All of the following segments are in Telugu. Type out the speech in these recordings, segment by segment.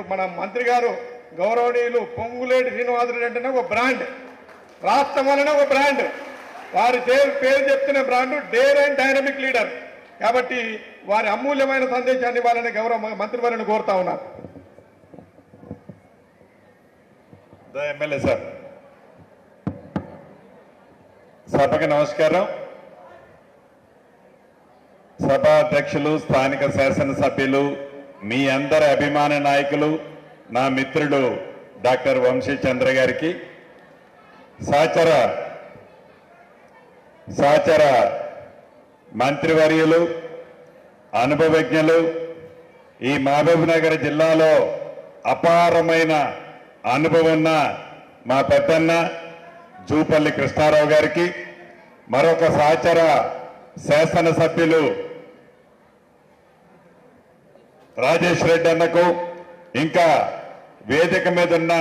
ఇప్పుడు మన మంత్రి గారు గౌరవనీయులు పొంగులేటి శ్రీనివాసరెడ్డి అంటేనే ఒక బ్రాండ్. రాష్ట్రం వలన ఒక బ్రాండ్. వారి పేరు పేరు చెప్తున్న brand dare and dynamic leader. కాబట్టి వారి అమూల్యమైన సందేశాన్ని ఇవ్వాలని గౌరవ మంత్రి కోరుతా ఉన్నారు ఎమ్మెల్యే సార్. సభకి నమస్కారం. సభా అధ్యక్షులు స్థానిక శాసనసభ్యులు మీ అందరి అభిమాన నాయకులు నా మిత్రుడు డాక్టర్ వంశీ చంద్ర గారికి సహచర సహచర మంత్రివర్యులు అనుభవజ్ఞులు ఈ మహబూబ్నగర్ జిల్లాలో అపారమైన అనుభవం ఉన్న మా పెద్దన్న జూపల్లి కృష్ణారావు గారికి మరొక సహచర శాసనసభ్యులు రాజేష్ రెడ్డి అన్నకు ఇంకా వేదిక మీద ఉన్న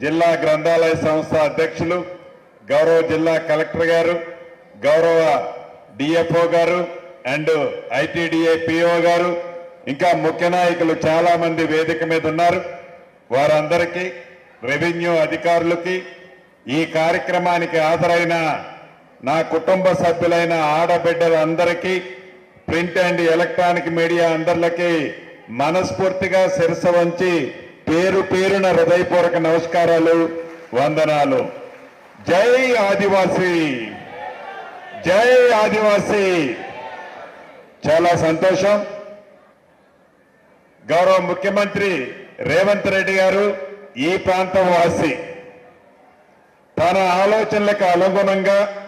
జిల్లా గ్రంథాలయ సంస్థ అధ్యక్షులు గౌరవ జిల్లా కలెక్టర్ గారు గౌరవ డిఎఫ్ఓ గారు అండ్ ఐటీడీఏ పిఓ గారు ఇంకా ముఖ్య నాయకులు చాలామంది వేదిక మీద ఉన్నారు. వారందరికీ రెవెన్యూ అధికారులకి ఈ కార్యక్రమానికి హాజరైన నా కుటుంబ సభ్యులైన ఆడబిడ్డలందరికీ ప్రింట్ అండ్ ఎలక్ట్రానిక్ మీడియా అందరికీ మనస్ఫూర్తిగా శిరస వంచి పేరు పేరున హృదయపూర్వక నమస్కారాలు వందనాలు. జై ఆదివాసీ! జై ఆదివాసీ! చాలా సంతోషం. గౌరవ ముఖ్యమంత్రి రేవంత్ రెడ్డి గారు ఈ ప్రాంతం వాసి తన ఆలోచనలకు అనుగుణంగా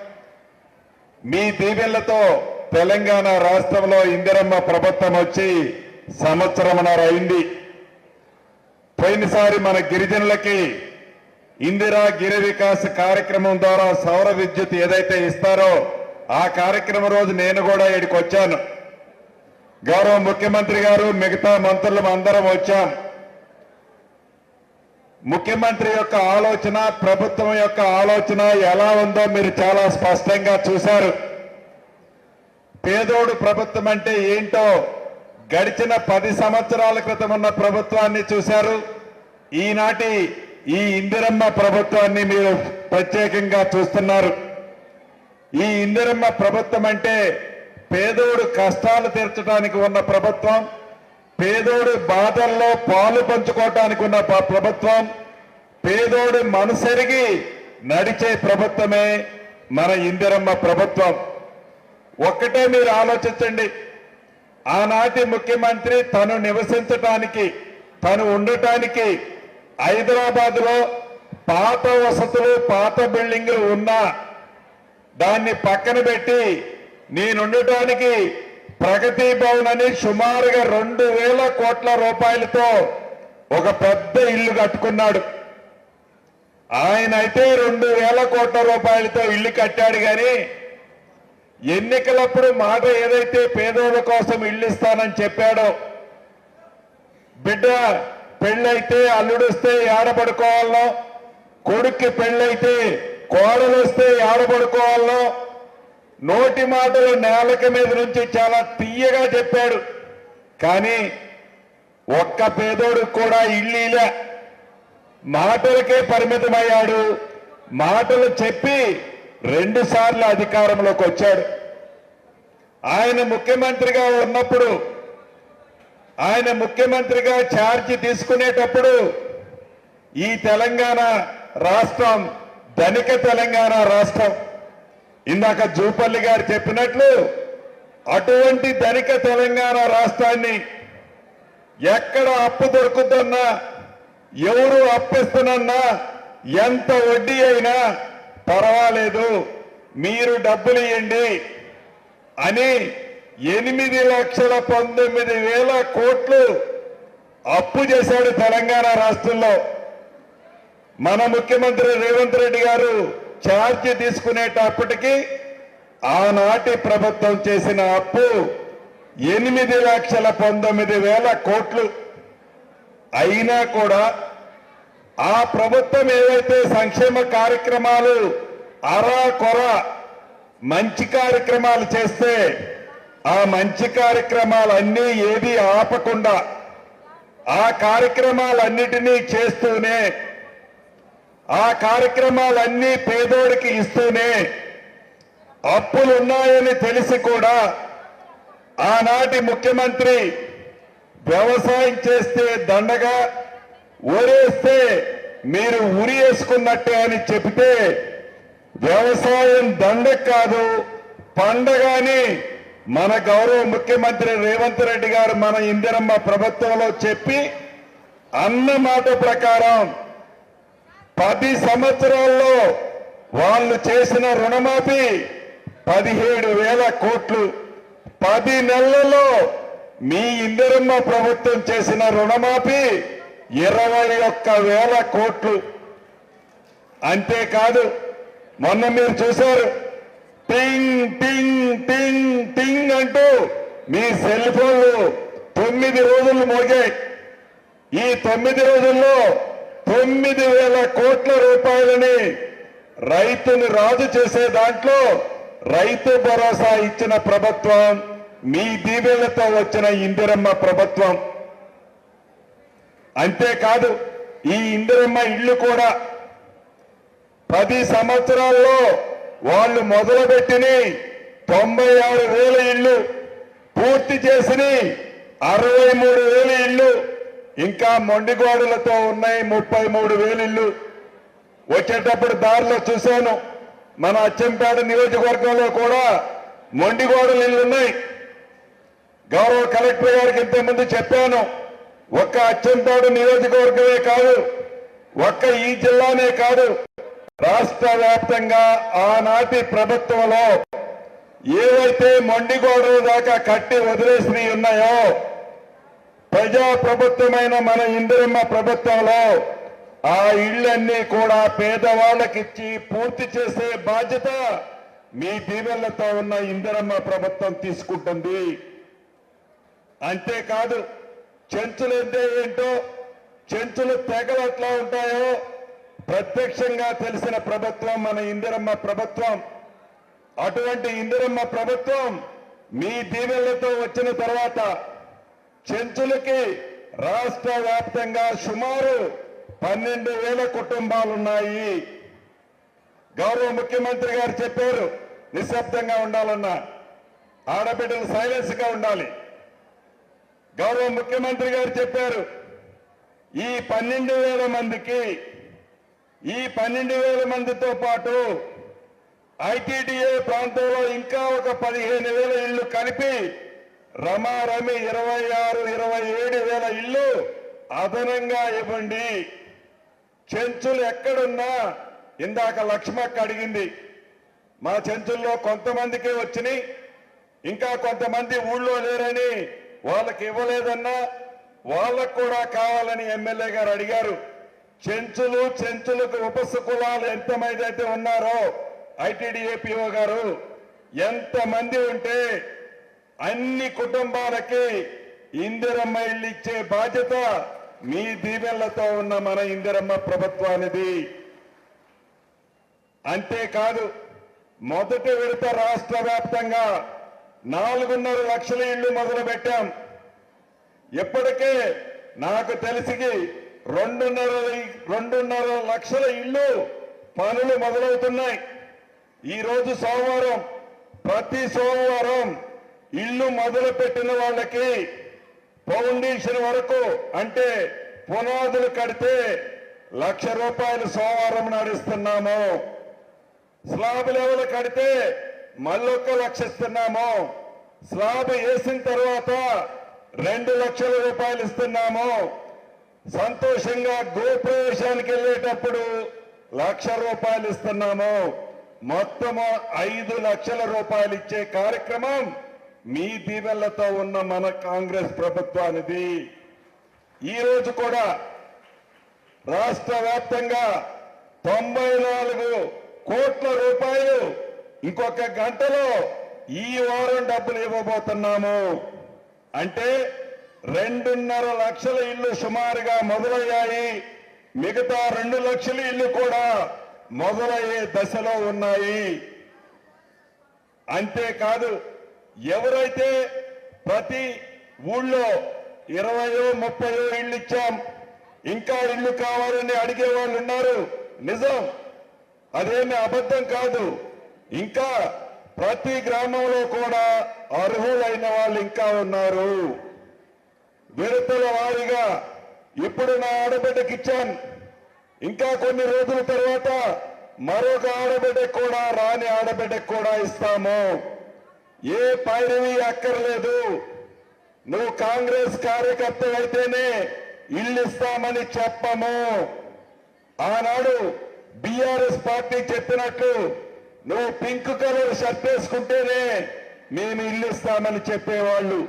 మీ దీవెళ్ళతో తెలంగాణ రాష్ట్రంలో ఇందిరమ్మ ప్రభుత్వం వచ్చి సంవత్సరంన్నర అయింది. పోయినసారి మన గిరిజనులకి ఇందిరా గిరి వికాస్ కార్యక్రమం ద్వారా సౌర విద్యుత్ ఏదైతే ఇస్తారో ఆ కార్యక్రమం రోజు నేను కూడా ఇక్కడికి వచ్చాను. గౌరవ ముఖ్యమంత్రి గారు మిగతా మంత్రులు అందరం వచ్చాం. ముఖ్యమంత్రి యొక్క ఆలోచన ప్రభుత్వం యొక్క ఆలోచన ఎలా ఉందో మీరు చాలా స్పష్టంగా చూశారు. పేదోడు ప్రభుత్వం అంటే ఏంటో గడిచిన పది సంవత్సరాల క్రితం ఉన్న ప్రభుత్వాన్ని చూశారు. ఈనాటి ఈ ఇందిరమ్మ ప్రభుత్వాన్ని మీరు ప్రత్యేకంగా చూస్తున్నారు. ఈ ఇందిరమ్మ ప్రభుత్వం అంటే పేదోడు కష్టాలు తీర్చడానికి ఉన్న ప్రభుత్వం పేదోడు బాధల్లో పాలు పంచుకోవటానికి ఉన్న ప్రభుత్వం పేదోడు మనసెరిగి నడిచే ప్రభుత్వమే మన ఇందిరమ్మ ప్రభుత్వం. ఒక్కటే మీరు ఆలోచించండి ఆనాటి ముఖ్యమంత్రి తను నివసించటానికి తను ఉండటానికి హైదరాబాద్లో పాత వసతులు పాత బిల్డింగ్లు ఉన్నా దాన్ని పక్కన పెట్టి నేనుండటానికి ప్రగతి భవన్ అని సుమారుగా రెండు వేల కోట్ల రూపాయలతో ఒక పెద్ద ఇల్లు కట్టుకున్నాడు. ఆయన అయితే రెండు వేల కోట్ల రూపాయలతో ఇల్లు కట్టాడు కానీ ఎన్నికలప్పుడు మాట ఏదైతే పేదోళ్ళ కోసం ఇల్లు ఇస్తానని చెప్పాడో బిడ్డ పెళ్ళైతే అల్లుడిస్తే ఏడబడుకోవాలనో కొడుక్కి పెళ్ళైతే కోడలు వస్తే ఏడబడుకోవాలనో నోటి మాటలు నేలక మీద నుంచి చాలా తీయగా చెప్పాడు. కానీ ఒక్క పేదోడు కూడా ఇల్లీలే మాటలకే పరిమితమయ్యాడు. మాటలు చెప్పి రెండు సార్లు అధికారంలోకి వచ్చాడు. ఆయన ముఖ్యమంత్రిగా ఉన్నప్పుడు ఆయన ముఖ్యమంత్రిగా ఛార్జ్ తీసుకునేటప్పుడు ఈ తెలంగాణ రాష్ట్రం ధనిక తెలంగాణ రాష్ట్రం. ఇందాక జూపల్లి గారు చెప్పినట్లు అటువంటి ధనిక తెలంగాణ రాష్ట్రాన్ని ఎక్కడ అప్పు దొరుకుతున్నా ఎవరు అప్పిస్తున్నా ఎంత వడ్డీ అయినా పర్వాలేదు మీరు డబ్బులు ఇవ్వండి అని ఎనిమిది లక్షల పంతొమ్మిది వేల కోట్లు అప్పు చేశాడు తెలంగాణ రాష్ట్రంలో. మన ముఖ్యమంత్రి రేవంత్ రెడ్డి గారు ఛార్జ్ తీసుకునేటప్పటికి ఆనాటి ప్రభుత్వం చేసిన అప్పు ఎనిమిది లక్షల పంతొమ్మిది వేల కోట్లు. అయినా కూడా ఆ ప్రభుత్వం ఏవైతే సంక్షేమ కార్యక్రమాలు అరా కొర మంచి కార్యక్రమాలు చేస్తే ఆ మంచి కార్యక్రమాలన్నీ ఏది ఆపకుండా ఆ కార్యక్రమాలన్నిటినీ చేస్తూనే ఆ కార్యక్రమాలన్నీ పేదోడికి ఇస్తూనే అప్పులు ఉన్నాయని తెలిసి కూడా ఆనాటి ముఖ్యమంత్రి వ్యవసాయం చేస్తే దండగా ఊరేస్తే మీరు ఉరి వేసుకున్నట్టే అని చెబితే వ్యవసాయం దండక కాదు పండగని మన గౌరవ ముఖ్యమంత్రి రేవంత్ రెడ్డి గారు మన ఇందిరమ్మ ప్రభుత్వంలో చెప్పి అన్న మాట ప్రకారం పది సంవత్సరాల్లో వాళ్ళు చేసిన రుణమాఫీ పదిహేడు వేల కోట్లు. పది నెలలలో మీ ఇందిరమ్మ ప్రభుత్వం చేసిన రుణమాఫీ ఇరవై ఒక్క వేల కోట్లు. అంతేకాదు మొన్న మీరు చూశారు టింగ్ టింగ్ టింగ్ టింగ్ అంటూ మీ సెల్ ఫోన్లు తొమ్మిది రోజులు మోగాయి. ఈ తొమ్మిది రోజుల్లో తొమ్మిది వేల కోట్ల రూపాయలని రైతుని రాజు చేసే దాంట్లో రైతు భరోసా ఇచ్చిన ప్రభుత్వం మీ దీవెలతో వచ్చిన ఇందిరమ్మ ప్రభుత్వం. అంతేకాదు ఈ ఇందిరమ్మ ఇల్లు కూడా పది సంవత్సరాల్లో వాళ్ళు మొదలుపెట్టిన తొంభై ఆరు వేల ఇళ్ళు పూర్తి చేసిన అరవై మూడు వేల ఇళ్ళు ఇంకా మొండిగోడలతో ఉన్నాయి ముప్పై మూడు వేల ఇళ్ళు. వచ్చేటప్పుడు దారిలో చూశాను మన అచ్చంపేట నియోజకవర్గంలో కూడా మొండిగోడలు ఇళ్ళు ఉన్నాయి. గౌరవ కలెక్టర్ గారికి ఇంతకుముందు చెప్పాను ఒక్క అచ్చంతోడు నియోజకవర్గమే కాదు ఒక్క ఈ జిల్లానే కాదు రాష్ట్ర వ్యాప్తంగా ఆనాటి ప్రభుత్వంలో ఏవైతే మొండిగోడల దాకా కట్టి వదిలేసినవి ఉన్నాయో ప్రజా ప్రభుత్వమైన మన ఇందిరమ్మ ప్రభుత్వంలో ఆ ఇళ్ళన్నీ కూడా పేదవాళ్ళకిచ్చి పూర్తి చేసే బాధ్యత మీ దీవెళ్ళతో ఉన్న ఇందిరమ్మ ప్రభుత్వం తీసుకుంటుంది. అంతేకాదు చెంచులు అంటే ఏంటో చెంచులు తెగలు ఎట్లా ఉంటాయో ప్రత్యక్షంగా తెలిసిన ప్రభుత్వం మన ఇందిరమ్మ ప్రభుత్వం. అటువంటి ఇందిరమ్మ ప్రభుత్వం మీ దీవెళ్ళతో వచ్చిన తర్వాత చెంచులకి రాష్ట్ర వ్యాప్తంగా సుమారు పన్నెండు వేల కుటుంబాలున్నాయి. గౌరవ ముఖ్యమంత్రి గారు చెప్పారు నిశ్శబ్దంగా ఉండాలన్నా ఆడబిడ్డలు సైలెన్స్గా ఉండాలి. గౌరవ ముఖ్యమంత్రి గారు చెప్పారు ఈ పన్నెండు వేల మందికి ఈ పన్నెండు వేల మందితో పాటు ఐటీడీఏ ప్రాంతంలో ఇంకా ఒక పదిహేను వేల ఇళ్ళు కలిపి రమారమి ఇరవై ఆరు ఇరవై ఏడు వేల ఇళ్ళు అదనంగా ఇవ్వండి. చెంచులు ఎక్కడున్నా ఇందాక లక్ష్మక్క అడిగింది మా చెంచుల్లో కొంతమందికే వచ్చినాయి ఇంకా కొంతమంది ఊళ్ళో లేరని వాళ్ళకి ఇవ్వలేదన్నా వాళ్ళకు కూడా కావాలని ఎమ్మెల్యే గారు అడిగారు. చెంచులు చెంచులకు ఉపసుకులాలు ఎంతమంది అయితే ఉన్నారో ఐటీడీఏపీఓ గారు ఎంతమంది ఉంటే అన్ని కుటుంబాలకి ఇందిరమ్మ ఇల్లు ఇచ్చే బాధ్యత మీ దీవెళ్ళతో ఉన్న మన ఇందిరమ్మ ప్రభుత్వానిది. అంతేకాదు మొదటి విడత రాష్ట్ర వ్యాప్తంగా నాలుగున్నర లక్షల ఇళ్ళు మొదలు పెట్టాం ఇప్పటికే నాకు తెలిసి రెండున్నర రెండున్నర లక్షల ఇళ్ళు పనులు మొదలవుతున్నాయి. ఈరోజు సోమవారం ప్రతి సోమవారం ఇల్లు మొదలు పెట్టిన వాళ్ళకి ఫౌండేషన్ వరకు అంటే పునాదులు కడితే లక్ష రూపాయలు సోమవారం నడుస్తున్నాము స్లాబ్ లెవెల్ కడితే మళ్ళొక్క లక్ష ఇస్తున్నాము. స్లాబ్ వేసిన తర్వాత రెండు లక్షల రూపాయలు ఇస్తున్నాము. సంతోషంగా గోప్రవేశానికి వెళ్ళేటప్పుడు లక్ష రూపాయలు ఇస్తున్నాము. మొత్తము ఐదు లక్షల రూపాయలు ఇచ్చే కార్యక్రమం మీ దీవెళ్ళతో ఉన్న మన కాంగ్రెస్ ప్రభుత్వానిది. ఈ రోజు కూడా రాష్ట్ర వ్యాప్తంగా తొంభై నాలుగు కోట్ల రూపాయలు ఇంకొక గంటలో ఈ వారం డబ్బులు ఇవ్వబోతున్నాము. అంటే రెండున్నర లక్షల ఇల్లు సుమారుగా మొదలయ్యాయి. మిగతా రెండు లక్షల ఇల్లు కూడా మొదలయ్యే దశలో ఉన్నాయి. అంతేకాదు ఎవరైతే ప్రతి ఊళ్ళో ఇరవయో ముప్పయో ఇళ్ళు ఇచ్చాం ఇంకా ఇల్లు కావాలని అడిగే వాళ్ళు ఉన్నారు. నిజం. అదేమి అబద్ధం కాదు. ఇంకా ప్రతి గ్రామంలో కూడా అర్హులైన వాళ్ళు ఇంకా ఉన్నారు. విడతల వారిగా ఇప్పుడు నా ఆడబిడ్డకి ఇచ్చాను ఇంకా కొన్ని రోజుల తర్వాత మరొక ఆడబిడ్డకు కూడా రాని ఆడబిడ్డకు కూడా ఇస్తాము. ఏ పైరవి అక్కర్లేదు. నువ్వు కాంగ్రెస్ కార్యకర్త అయితేనే ఇల్లు ఇస్తామని చెప్పము. ఆనాడు బీఆర్ఎస్ పార్టీ చెప్పినట్లు నువ్వు పింక్ కలర్ షర్ట్ వేసుకుంటేనే మేము ఇల్లు ఇస్తామని చెప్పేవాళ్ళు.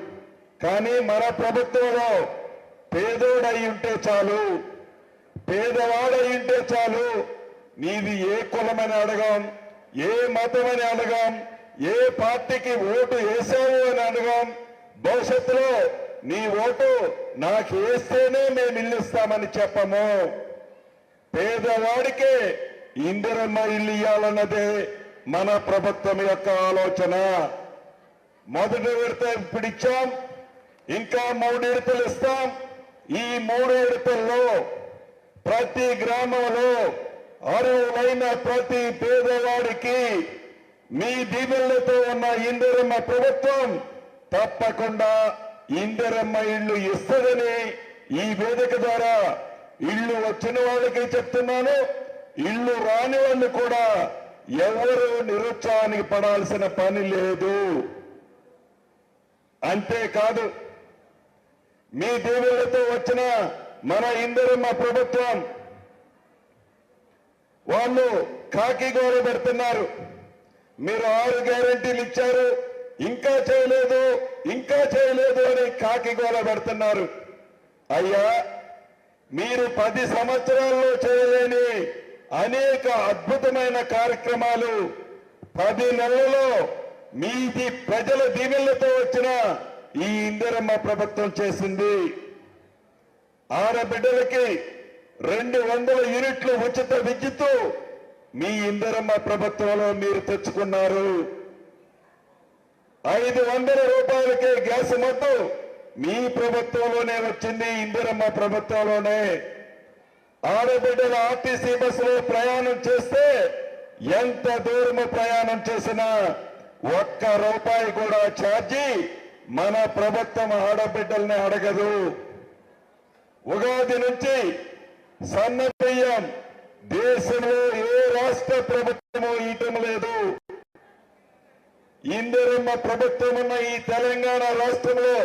కానీ మన ప్రభుత్వంలో పేదోడయి ఉంటే చాలు పేదవాడయి ఉంటే చాలు నీది ఏ కులమని అడగాం ఏ మతమని అడగాం ఏ పార్టీకి ఓటు వేసావు అని అడగాం. భవిష్యత్తులో నీ ఓటు నాకు వేస్తేనే మేము ఇల్లు ఇస్తామని చెప్పము. పేదవాడికే ఇందిరమ్మ ఇల్లు ఇవ్వాలన్నదే మన ప్రభుత్వం యొక్క ఆలోచన. మొదటి విడత ఇప్పుడు ఇచ్చాం ఇంకా మూడు విడతలు ఇస్తాం. ఈ మూడు విడతల్లో ప్రతి గ్రామంలో అరువులైన ప్రతి పేదవాడికి మీ దీవెళ్ళతో ఉన్న ఇందిరమ్మ ప్రభుత్వం తప్పకుండా ఇందిరమ్మ ఇల్లు ఇస్తుందని ఈ వేదిక ద్వారా ఇల్లు వచ్చిన వాళ్ళకి చెప్తున్నాను. ఇల్లు రాని వాళ్ళు కూడా ఎవరు నిరుత్సాహానికి పడాల్సిన పని లేదు. అంతేకాదు మీ దీవెనలతో వచ్చిన మన ఇందిరమ్మ ప్రభుత్వం వాళ్ళు కాకి గోడ పెడుతున్నారు. మీరు ఆరు గ్యారంటీలు ఇచ్చారు ఇంకా చేయలేదు ఇంకా చేయలేదు అని కాకి గోల పెడుతున్నారు. అయ్యా మీరు పది సంవత్సరాల్లో చేయలేని అనేక అద్భుతమైన కార్యక్రమాలు. పది నెలలలో మీది ప్రజల దీవెళ్ళతో వచ్చిన ఈ ఇందిరమ్మ ప్రభుత్వం చేసింది. ఆడబిడ్డలకి రెండు వందల యూనిట్లు ఉచిత విద్యుత్తు మీ ఇందిరమ్మ ప్రభుత్వంలో మీరు తెచ్చుకున్నారు. ఐదు వందల రూపాయలకే గ్యాస్ మొత్తం మీ ప్రభుత్వంలోనే వచ్చింది ఇందిరమ్మ ప్రభుత్వంలోనే. ఆడబిడ్డల ఆర్టీసీ బస్సులో ప్రయాణం చేస్తే ఎంత దూరం ప్రయాణం చేసినా ఒక్క రూపాయి కూడా ఛార్జీ మన ప్రభుత్వం ఆడబిడ్డల్ని అడగదు. ఉగాది నుంచి సన్న బియ్యం దేశంలో ఏ రాష్ట్ర ప్రభుత్వము ఇయటం లేదు. ఇందిరమ్మ ప్రభుత్వం ఉన్న ఈ తెలంగాణ రాష్ట్రంలో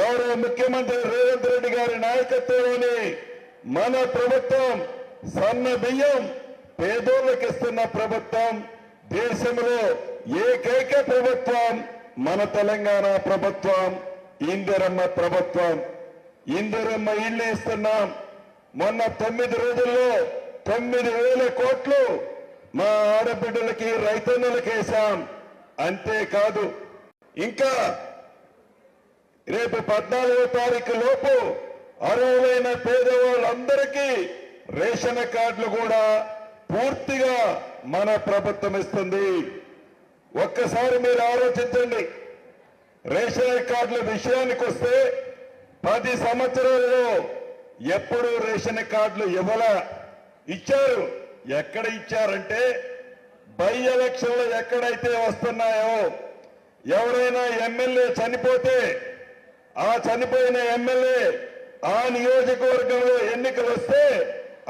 గౌరవ ముఖ్యమంత్రి రేవంత్ రెడ్డి గారి నాయకత్వంలోనే మన ప్రభుత్వం సన్న బియ్యం పేదోళ్ళకి ఇస్తున్న ప్రభుత్వం దేశంలో ఏకైక ప్రభుత్వం మన తెలంగాణ ప్రభుత్వం ఇందిరమ్మ ప్రభుత్వం. ఇందిరమ్మ ఇల్లు ఇస్తున్నాం. మొన్న తొమ్మిది రోజుల్లో తొమ్మిది వేల కోట్లు మా ఆడబిడ్డలకి రైతన్నులకి వేశాం. అంతేకాదు ఇంకా రేపు పద్నాలుగో తారీఖు లోపు అర్హులైన పేదవాళ్ళందరికీ రేషన్ కార్డులు కూడా పూర్తిగా మన ప్రభుత్వం ఇస్తుంది. ఒక్కసారి మీరు ఆలోచించండి. రేషన్ కార్డుల విషయానికి వస్తే పది సంవత్సరాలలో ఎప్పుడు రేషన్ కార్డులు ఇవ్వల. ఇచ్చారు. ఎక్కడ ఇచ్చారంటే బై ఎలక్షన్లు ఎక్కడైతే వస్తున్నాయో ఎవరైనా ఎమ్మెల్యే చనిపోతే ఆ చనిపోయిన ఎమ్మెల్యే ఆ నియోజకవర్గంలో ఎన్నికలు వస్తే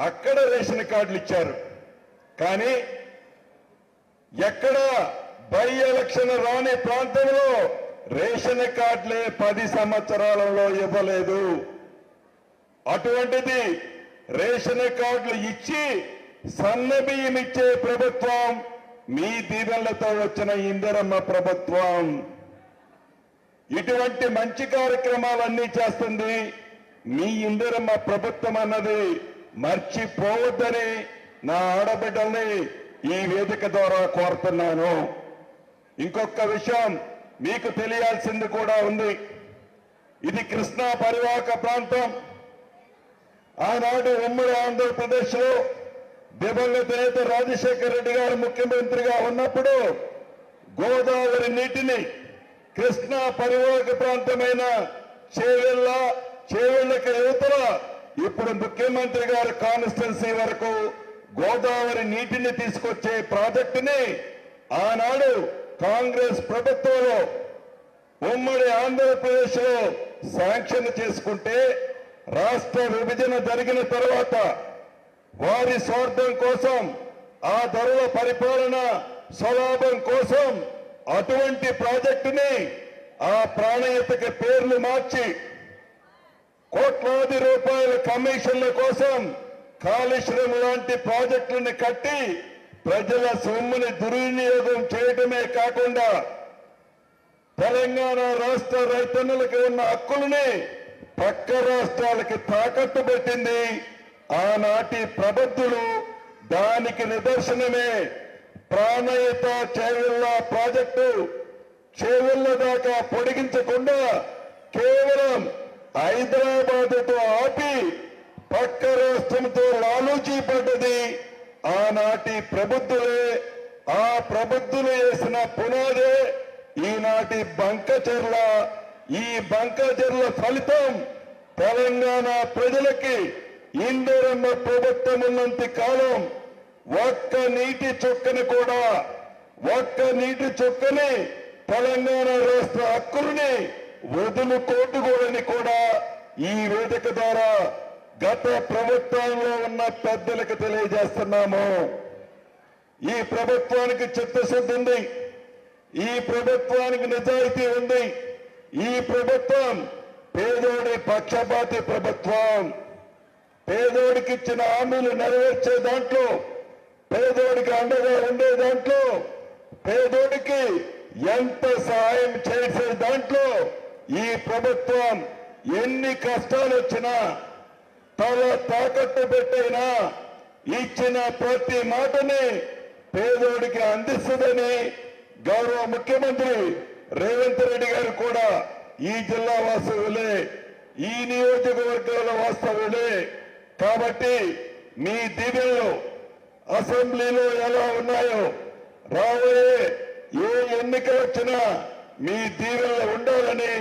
అక్కడ రేషన్ కార్డులు ఇచ్చారు. కానీ ఎక్కడ బై ఎలక్షన్ రాని ప్రాంతంలో రేషన్ కార్డులే పది సంవత్సరాలలో ఇవ్వలేదు. అటువంటిది రేషన్ కార్డులు ఇచ్చి సన్న బియ్యం ఇచ్చే ప్రభుత్వం మీ దీవెనలతో వచ్చిన ఇందిరమ్మ ప్రభుత్వం. ఇటువంటి మంచి కార్యక్రమాలన్నీ చేస్తుంది. మీ ఇందిరమ్మ ప్రభుత్వం అన్నది మర్చిపోవద్దని నా ఆడబిడ్డల్ని ఈ వేదిక ద్వారా కోరుతున్నాను. ఇంకొక విషయం మీకు తెలియాల్సింది కూడా ఉంది. ఇది కృష్ణా పరివాహక ప్రాంతం. ఆనాడు ఉమ్మడి ఆంధ్రప్రదేశ్లో దివంగత నేత రాజశేఖర రెడ్డి గారు ముఖ్యమంత్రిగా ఉన్నప్పుడు గోదావరి నీటిని కృష్ణా పరివాహక ప్రాంతమైన చేవెళ్ళ చేవెళ్ళకి యువతల ఇప్పుడు ముఖ్యమంత్రి గారి కాన్స్టిట్యున్సీ వరకు గోదావరి నీటిని తీసుకొచ్చే ప్రాజెక్టుని ఆనాడు కాంగ్రెస్ ప్రభుత్వంలో ఉమ్మడి ఆంధ్రప్రదేశ్లో శాంక్షన్ చేసుకుంటే రాష్ట్ర విభజన జరిగిన తర్వాత వారి స్వార్థం కోసం ఆ ధరల పరిపాలన స్వలాభం కోసం అటువంటి ప్రాజెక్టుని ఆ ప్రాణయతకి పేర్లు మార్చి కోట్లాది రూపాయల కమిషన్ల కోసం కాళేశ్వరం లాంటి ప్రాజెక్టులను కట్టి ప్రజల సొమ్ముని దుర్వినియోగం చేయడమే కాకుండా తెలంగాణ రాష్ట్ర రైతన్నులకు ఉన్న హక్కులని పక్క రాష్ట్రాలకి తాకట్టు పెట్టింది ఆనాటి ప్రబద్ధులు. దానికి నిదర్శనమే ప్రాణయుత చేవెళ్ళ ప్రాజెక్టు. చేవెళ్ళ దాకా పొడిగించకుండా కేవలం హైదరాబాదుతో ఆపి పక్క రాష్ట్రంతో లాలూచీ పడ్డది. ఆనాటి ప్రబుద్ధులే ఆ ప్రబుద్ధులు వేసిన పునాదే ఈనాటి బంకచెర్ల. ఈ బంకచెర్ల ఫలితం తెలంగాణ ప్రజలకి ఇందరమ్మ ప్రభుత్వం ఉన్నంత కాలం ఒక్క నీటి చుక్కని కూడా ఒక్క నీటి చుక్కని తెలంగాణ రాష్ట్ర హక్కుల్ని వదులుకోటుకోడని కూడా ఈ వేదిక ద్వారా గత ప్రభుత్వంలో ఉన్న పెద్దలకు తెలియజేస్తున్నాము. ఈ ప్రభుత్వానికి చిత్తశుద్ధి ఉంది. ఈ ప్రభుత్వానికి నిజాయితీ ఉంది. ఈ ప్రభుత్వం పేదోడి పక్షపాతి ప్రభుత్వం. పేదోడికి ఇచ్చిన హామీలు నెరవేర్చే దాంట్లో పేదోడికి అండగా ఉండే దాంట్లో పేదోడికి ఎంత సహాయం చేసే దాంట్లో ఈ ప్రభుత్వం ఎన్ని కష్టాలు వచ్చినా తల తాకట్టు పెట్టైనా ఇచ్చిన ప్రతి మాటని పేదోడికి అందిస్తుందని గౌరవ ముఖ్యమంత్రి రేవంత్ రెడ్డి గారు కూడా ఈ జిల్లా వాస్తవులే ఈ నియోజకవర్గాల వాస్తవులే కాబట్టి మీ దీవెనలు అసెంబ్లీలో ఎలా ఉన్నాయో రాబోయే ఏ ఎన్నికలు వచ్చినా మీ దీవెనలు ఉండాలని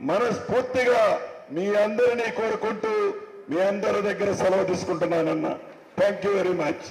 మనస్ఫూర్తిగా మీ అందరినీ కోరుకుంటూ మీ అందరి దగ్గర సెలవు తీసుకుంటున్నానన్న. Thank you very much